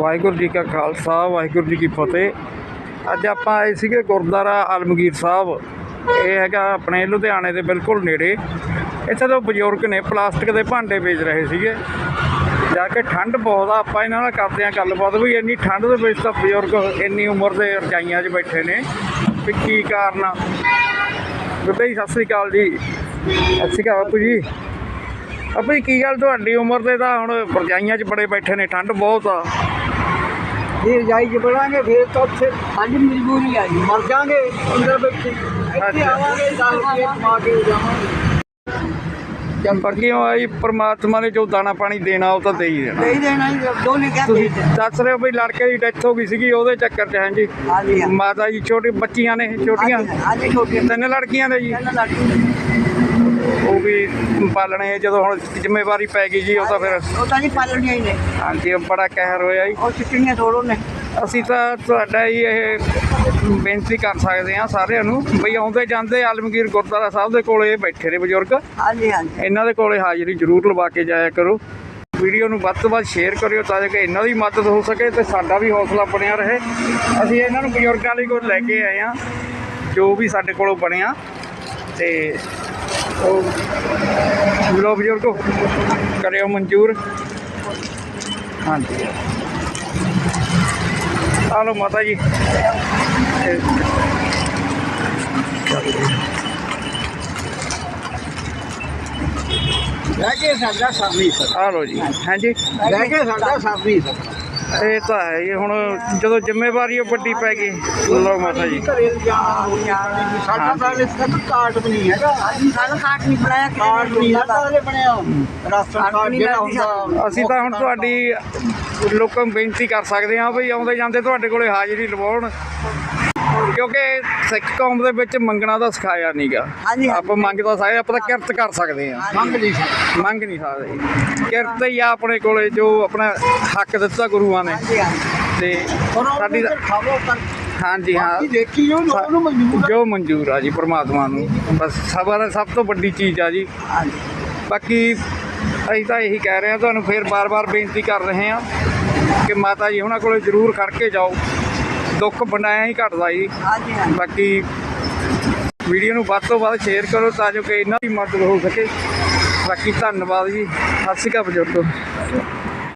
ਵਾਹਿਗੁਰੂ ਜੀ ਕਾ ਖਾਲਸਾ, ਵਾਹਿਗੁਰੂ ਜੀ ਕੀ ਫਤਿਹ। ਅੱਜ ਆਪਾਂ ਆਏ ਸੀਗੇ ਗੁਰਦੁਆਰਾ ਆਲਮਗੀਰ ਸਾਹਿਬ। ਇਹ ਹੈਗਾ ਆਪਣੇ ਲੁਧਿਆਣੇ ਦੇ ਬਿਲਕੁਲ ਨੇੜੇ। ਇੱਥੇ ਤੋਂ ਬਜ਼ੁਰਗ ਨੇ ਪਲਾਸਟਿਕ ਦੇ ਭਾਂਡੇ ਵੇਚ ਰਹੇ ਸੀਗੇ। ਜਾ ਕੇ ਠੰਡ ਬਹੁਤ ਆ, ਆਪਾਂ ਇਹਨਾਂ ਨਾਲ ਕਰਦੇ ਆ ਗੱਲਬਾਤ ਵੀ। ਇੰਨੀ ਠੰਡ ਦੇ ਵਿੱਚ ਤਾਂ ਬਜ਼ੁਰਗ ਇੰਨੀ ਉਮਰ ਦੇ ਰਜਾਈਆਂ 'ਚ ਬੈਠੇ ਨੇ। ਵੀ ਕੀ ਕਾਰਨ ਆ? ਬੇਬੇ ਜੀ, ਸਤਿ ਸ੍ਰੀ ਅਕਾਲ ਜੀ। ਸਤਿ ਸ੍ਰੀ ਅਕਾਲ ਬਾਪੂ ਜੀ। ਆਪਣੀ ਜੀ, ਕੀ ਗੱਲ? ਤੁਹਾਡੀ ਉਮਰ ਦੇ ਤਾਂ ਹੁਣ ਰਜਾਈਆਂ 'ਚ ਬੜੇ ਬੈਠੇ ਨੇ, ਠੰਡ ਬਹੁਤ ਆ। ਜੇ ਰਜਾਈ ਚ ਫਿਰ ਤਾਂ ਉੱਥੇ ਸਾਡੀ ਮਜਬੂਰੀ ਆ ਜੀ। ਮਰ ਜਾਾਂਗੇ ਅੰਦਰ ਬੈਠੇ। ਇੱਥੇ। ਆਵਾਂਗੇ 10 ਰੁਪਏ ਕਮਾ ਕੇ ਜਾਵਾਂਗੇ। ਬਾਕੀ ਉਹ ਆਈ ਪ੍ਰਮਾਤਮਾ ਨੇ ਜੋ ਦਾਣਾ ਪਾਣੀ ਦੇਣਾ ਉਹ ਤਾਂ ਦੇ ਹੀ ਦੇਣਾ। ਨਹੀਂ ਦੇਣਾ ਜੀ ਦੋ ਨੇ ਕਿਹਾ ਤੁਸੀਂ ਦੇ ਦੱਸ ਰਹੇ ਹੋ ਵੀ ਲੜਕੇ ਦੀ ਡੈਥ ਹੋ ਗਈ ਸੀਗੀ ਉਹਦੇ ਚੱਕਰ 'ਚ ਹਾਂਜੀ ਹਾਂਜੀ ਮਾਤਾ ਜੀ ਛੋਟੀ ਬੱਚੀਆਂ ਨੇ ਛੋਟੀਆਂ। ਹਾਂਜੀ ਤਿੰਨ ਲੜਕੀਆਂ ਨੇ ਜੀ। ਇਹਨਾਂ ਲੱਡੂ ਉਹ ਵੀ ਪਾਲਣੇ ਜਦੋਂ ਹੁਣ ਜ਼ਿੰਮੇਵਾਰੀ ਪੈ ਗਈ ਜੀ ਉਹ ਤਾਂ ਫਿਰ ਉਹ ਤਾਂ ਨਹੀਂ ਪਾਲਣੀਆਂ ਹੀ ਨੇ। ਹਾਂਜੀ ਬੜਾ ਕਹਿਰ ਹੋਇਆ ਜੀ। ਉਹ ਚਿੱਟੀਆਂ ਥੋੜੋ ਨੇ ਅਸੀਂ ਤਾਂ ਤੁਹਾਡਾ ਹੀ ਇਹ ਬੇਨਤੀ ਕਰ ਸਕਦੇ ਹਾਂ ਸਾਰਿਆਂ ਨੂੰ ਬਈ ਆਉਂਦੇ ਜਾਂਦੇ ਆਲਮਗੀਰ ਗੁਰਦੁਆਰਾ ਸਾਹਿਬ ਦੇ ਕੋਲੇ ਬੈਠੇ ਨੇ ਬਜ਼ੁਰਗ। ਹਾਂਜੀ ਹਾਂਜੀ। ਇਹਨਾਂ ਦੇ ਕੋਲੇ ਹਾਜ਼ਰੀ ਜ਼ਰੂਰ ਲਵਾ ਕੇ ਜਾਇਆ ਕਰੋ। ਵੀਡੀਓ ਨੂੰ ਵੱਧ ਤੋਂ ਵੱਧ ਸ਼ੇਅਰ ਕਰਿਓ ਤਾਂ ਕਿ ਇਹਨਾਂ ਦੀ ਮਦਦ ਹੋ ਸਕੇ ਤੇ ਸਾਡਾ ਵੀ ਹੌਸਲਾ ਬਣਿਆ ਰਹੇ। ਅਸੀਂ ਇਹਨਾਂ ਨੂੰ ਬਜ਼ੁਰਗਾਂ ਲਈ ਕੋਲ ਲੈ ਕੇ ਆਏ ਆ ਜੋ ਵੀ ਸਾਡੇ ਕੋਲੋਂ ਬਣਿਆ। ਤੇ ਉਹ ਮਿਲੋ ਬਜ਼ੁਰਗੋ ਕਰਿਓ ਮਨਜ਼ੂਰ। ਹਾਂਜੀ। ਆ ਲਓ ਮਾਤਾ ਜੀ। ਰਹਿ ਕੇ ਸਾਡਾ ਨਹੀਂ ਸਕਦਾ ਆ ਲਓ ਜੀ। ਹਾਂਜੀ। ਰਹਿ ਕੇ ਸਾਡਾ ਨਹੀਂ ਸਕਦਾ ਇਹ ਤਾਂ ਹੈ ਜੀ ਹੁਣ ਜਦੋਂ ਜ਼ਿੰਮੇਵਾਰੀ ਉਹ ਵੱਡੀ ਪੈ ਗਈ। ਲਓ ਮਾਤਾ ਜੀ। ਘਰੇ ਜਾਣਾ ਹੋ ਜਾਣਾ ਸਾਡਾ ਤਾਂ ਇਸ ਤੱਕ ਕਾਰਡ ਵੀ ਨਹੀਂ ਹੈਗਾ। ਸਾਡਾ ਕਾਰਡ ਨਹੀਂ ਬਣਾਇਆ ਕਾਰਡ ਨਹੀਂ ਹੈਗਾ। ਹਲੇ ਬਣਿਆ ਰਾਸ਼ਨ ਕਾਰਡ ਜਿਹੜਾ ਹੁੰਦਾ ਅਸੀਂ ਤਾਂ ਹੁਣ ਤੁਹਾਡੀ ਲੋਕਾਂ ਨੂੰ ਬੇਨਤੀ ਕਰ ਸਕਦੇ ਹਾਂ ਵੀ ਆਉਂਦੇ ਜਾਂਦੇ ਤੁਹਾਡੇ ਕੋਲੇ ਹਾਜ਼ਰੀ ਲਵਾਉਣ। ਕਿਉਂਕਿ ਸਿੱਖ ਕੌਮ ਦੇ ਵਿੱਚ ਮੰਗਣਾ ਤਾਂ ਸਿਖਾਇਆ ਨਹੀਂਗਾ ਹਾਂਜੀ, ਹਾਂਜੀ। ਆਪਾਂ ਮੰਗ ਤਾਂ ਸਕਦੇ ਆਪਾਂ ਤਾਂ ਕਿਰਤ ਕਰ ਸਕਦੇ ਹਾਂ। ਮੰਗ ਨਹੀਂ ਸਕਦਾ। ਮੰਗ ਨਹੀਂ ਸਕਦੇ। ਕਿਰਤ ਹੀ ਆ ਆਪਣੇ ਕੋਲੇ ਜੋ ਆਪਣਾ ਹੱਕ ਦਿੱਤਾ ਗੁਰੂਆਂ ਨੇ। ਹਾਂਜੀ ਹਾਂਜੀ। ਤੇ ਸਾਡੀ ਸਾਡੀ ਤਾਂ- ਖਾਵੋ ਕਰ ਹਾਂਜੀ ਹਾਂ। ਦੇਖੀ ਜੋ ਉਹਨੂੰ ਮਨਜ਼ੂਰ ਜੋ ਮਨਜ਼ੂਰ ਆ ਜੀ ਪ੍ਰਮਾਤਮਾ ਨੂੰ। ਬਸ ਸਬਰ ਸਭ ਤੋਂ ਵੱਡੀ ਚੀਜ਼ ਆ ਜੀ। ਹਾਂਜੀ। ਬਾਕੀ ਅਸੀਂ ਤਾਂ ਇਹੀ ਕਹਿ ਰਹੇ ਹਾਂ ਤੁਹਾਨੂੰ ਫੇਰ ਬਾਰ-ਬਾਰ ਬੇਨਤੀ ਕਰ ਰਹੇ ਹਾਂ ਕਿ ਮਾਤਾ ਜੀ ਉਹਨਾਂ ਕੋਲੇ ਜ਼ਰੂਰ ਖੜ ਕੇ ਜਾਓ। ਦੁੱਖ ਬਣਾਇਆ ਹੀ ਘਟਦਾ ਜੀ। ਹਾਂਜੀ ਹਾਂਜੀ। ਬਾਕੀ ਵੀਡੀਓ ਨੂੰ ਵੱਧ ਤੋਂ ਵੱਧ ਸ਼ੇਅਰ ਕਰੋ ਤਾਂ ਜੋ ਕਿ ਇਹਨਾਂ ਦੀ ਮਦਦ ਹੋ ਸਕੇ। ਬਾਕੀ ਧੰਨਵਾਦ ਜੀ। ਸਤਿ ਸ਼੍ਰੀ ਅਕਾਲ ਬਜ਼ੁਰਗੋ।